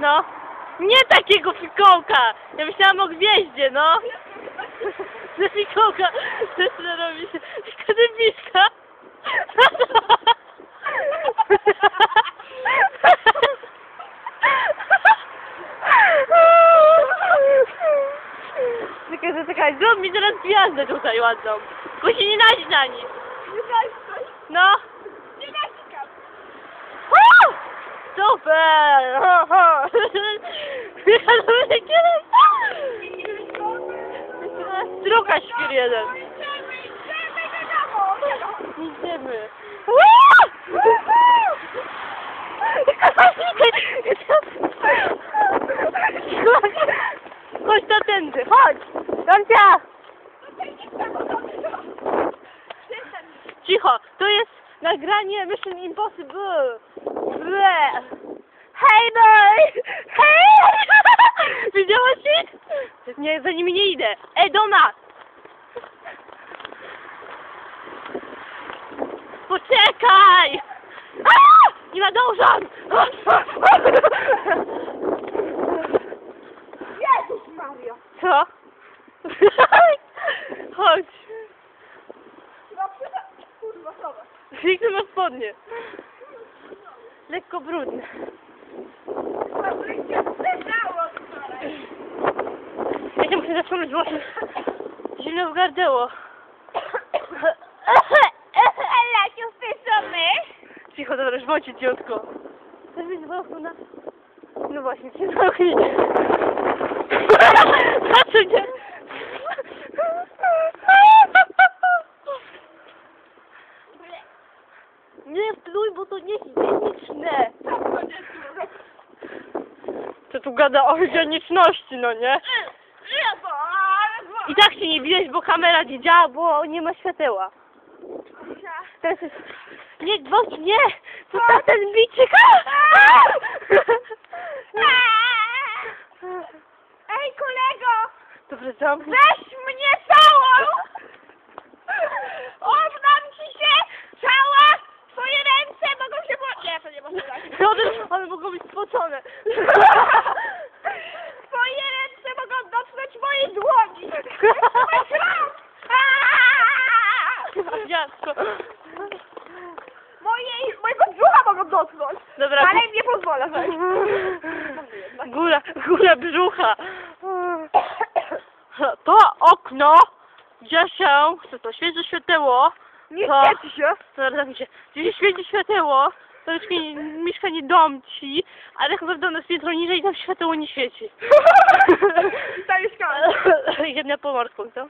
No. Nie takiego fikołka! Ja myślałam o gwieździe, no. Ze fikołka zaczyna robić akademiczka. Czekaj, czekaj, zrób mi teraz gwiazdę tutaj ładną. Tylko się nie naść na nic. No. O! Super! Ho, ho. Struka świr jeden. Idziemy. Chodź na tędy, chodź! Domcia! Cicho, to jest nagranie Mission Impossible. Hej, boy! Hej! Widziałaś ich? Nie, za nimi nie idę. Ej, do nas! Poczekaj! A! Nie nadążam! Jezus Mario! Co? Chodź. No przyda... Kurwa, zobacz. Piękne ma spodnie. Lekko brudne. Fabrykę zdedało wczoraj. Ja się muszę zatrzymać włosy. Zimno w gardeło. Ela, cię wpisamy? Cicho, dobra, żwoci ciotko. Chcesz być z boku na... No właśnie, się zamknij. Patrzcie! Nie pluj, bo to nie higieniczne. Co tu gada o higieniczności, no nie? I tak się nie widać, bo kamera nie działa, bo nie ma świateła. Teraz jest... Nie, gwałć, nie! Ten biczyk! Ej, kolego! Dobrze, zamknij. Weź mnie całą! Oddam ci się cała! Twoje ręce mogą się... Po... Nie, to nie tak. One, mogą być spocone. Twoje ręce mogą dotknąć mojej dłoni! Dziadko. Mojej, mojego brzucha mogą dotknąć! Dobra. Ale nie pozwolę wejść. Góra, góra brzucha. To okno, gdzie się, co to, świeci świateło. Nie To- świeci się! Zaraz się. Gdzie się świeci świateło, to już mi- mieszkanie dom ci, ale chyba do nas piętro niżej tam świateło nie świeci. I tam mieszkamy. Jedna pomorską, co?